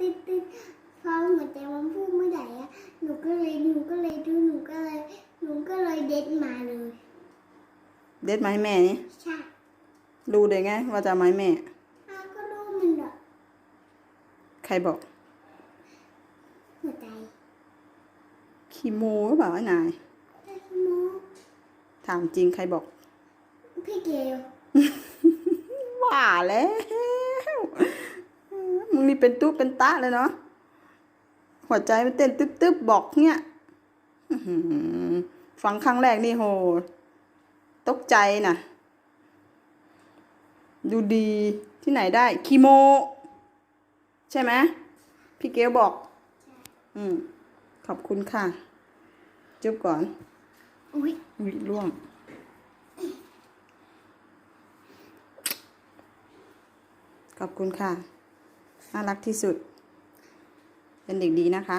ติดติดพอหัวใจมันพูดเมื่อไหร่อะหนูก็เลยหนูก็เลยดูหนูก็เลยหนูก็เลยเด็ดมาเลยเด็ดมาให้แม่นี่ใช่ดูได้ไงว่าจะมาให้แม่อ้าก็รู้มันเหรอใครบอกหัวใจขี้โมหรือเปล่าไอ้นายแต่ขี้โมถามจริงใครบอกพี่เกลว่าแล้ว มึงนี่เป็นตุ๊เป็นตะเลยเนาะหัวใจมันเต้นตึ๊บตึ๊บบอกเนี่ยอื้อหือฟังครั้งแรกนี่โห ตกใจนะดูดีที่ไหนได้คีโม ใช่ไหมพี่เกลบอก อืม ขอบคุณค่ะ จุ๊บก่อนอุ้ยวิล่วงขอบคุณค่ะ น่ารักที่สุด เป็นเด็กดีนะคะ